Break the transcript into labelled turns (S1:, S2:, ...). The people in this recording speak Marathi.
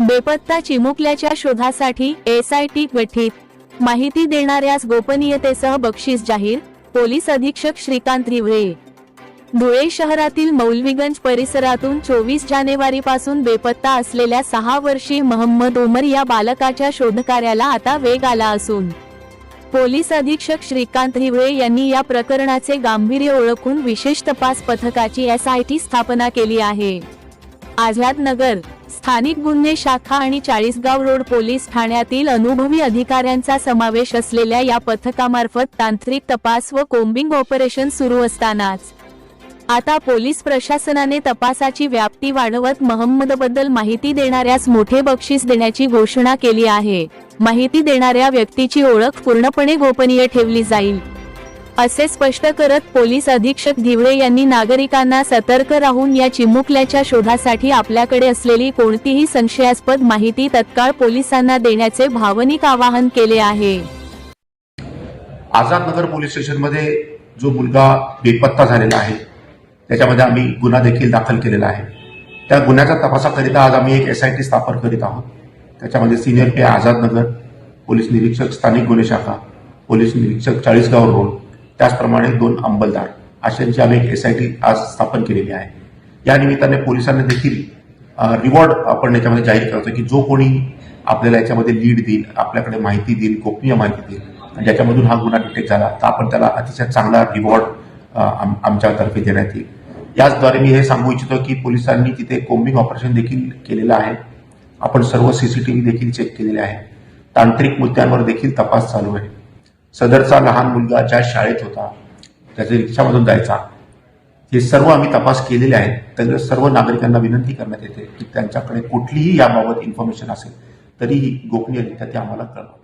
S1: बेपत्ता चिमुकल्याच्या शोधासाठी एसआयटी गठीत. माहिती देणाऱ्यास गोपनीयतेसह बक्षीस जाहीर पोलीस अधीक्षक श्रीकांत रिवळे धुळे शहरातील मौलवीगंज परिसरातून चोवीस जानेवारी पासून बेपत्ता असलेल्या सहा वर्षी महम्मद उमर या बालकाच्या शोधकार्याला आता वेग आला असून पोलीस अधीक्षक श्रीकांत हिवळे यांनी या प्रकरणाचे गांभीर्य ओळखून विशेष तपास पथकाची एसआयटी स्थापना केली आहे. आझाद नगर स्थानिक गुन्हे शाखा आणि चाळीसगाव रोड पोलीस ठाण्यातील अनुभवी अधिकाऱ्यांचा समावेश असलेल्या या पथकामार्फत तांत्रिक तपास व कोम्बिंग ऑपरेशन सुरू असतानाच आता पोलीस प्रशासनाने तपासाची व्याप्ती वाढवत महम्मदबद्दल माहिती देणाऱ्यास मोठे बक्षीस देण्याची घोषणा केली आहे. माहिती देणाऱ्या व्यक्तीची ओळख पूर्णपणे गोपनीय ठेवली जाईल. असे स्पष्ट करत पोलीस अधीक्षक धिवळे यांनी नागरिकांना सतर्क राहून या चिमुकल्याच्या शोधासाठी आपल्याकडे असलेली कोणतीही संशयास्पद माहिती तत्काळ पोलिसांना देण्याचे भावनिक आवाहन केले आहे.
S2: आझाद नगर पोलीस स्टेशनमध्ये जो मुलगा बेपत्ता झालेला आहे त्याच्यामध्ये आम्ही गुन्हा देखील दाखल केलेला आहे. त्या गुन्ह्याच्या तपासाकरिता आज आम्ही एक एस आय टी स्थापन करीत आहोत. त्याच्यामध्ये सिनियर पे आझाद नगर पोलीस निरीक्षक स्थानिक गुन्हे शाखा पोलीस निरीक्षक चाळीसगाव रोड त्याचप्रमाणे दोन अंमलदार अशांची आम्ही एक एस आय टी आज स्थापन केलेली आहे. या निमित्ताने पोलिसांना देखील रिवॉर्ड आपण याच्यामध्ये जाहीर करतो की जो कोणी आपल्याला याच्यामध्ये लीड देईल आपल्याकडे माहिती देईल गोपनीय माहिती देईल ज्याच्यामधून हा गुन्हा डिटेक्ट झाला तर आपण त्याला अतिशय चांगला रिवॉर्ड आमच्यातर्फे देण्यात येईल. याचद्वारे मी हे सांगू इच्छितो की पोलिसांनी तिथे कोम्बिंग ऑपरेशन देखील केलेलं आहे. आपण सर्व सीसीटीव्ही देखील चेक केलेले आहे. तांत्रिक मुद्द्यांवर देखील तपास चालू आहे. सदरचा लहान मुलगा ज्या शाळेत होता त्याच्या रिक्षामधून जायचा. हे सर्व आम्ही तपास केलेले आहेत. त्यामुळे सर्व नागरिकांना विनंती करण्यात येते की त्यांच्याकडे कुठलीही याबाबत इन्फॉर्मेशन असेल तरीही गोपनीयरित्या ते आम्हाला कळवा.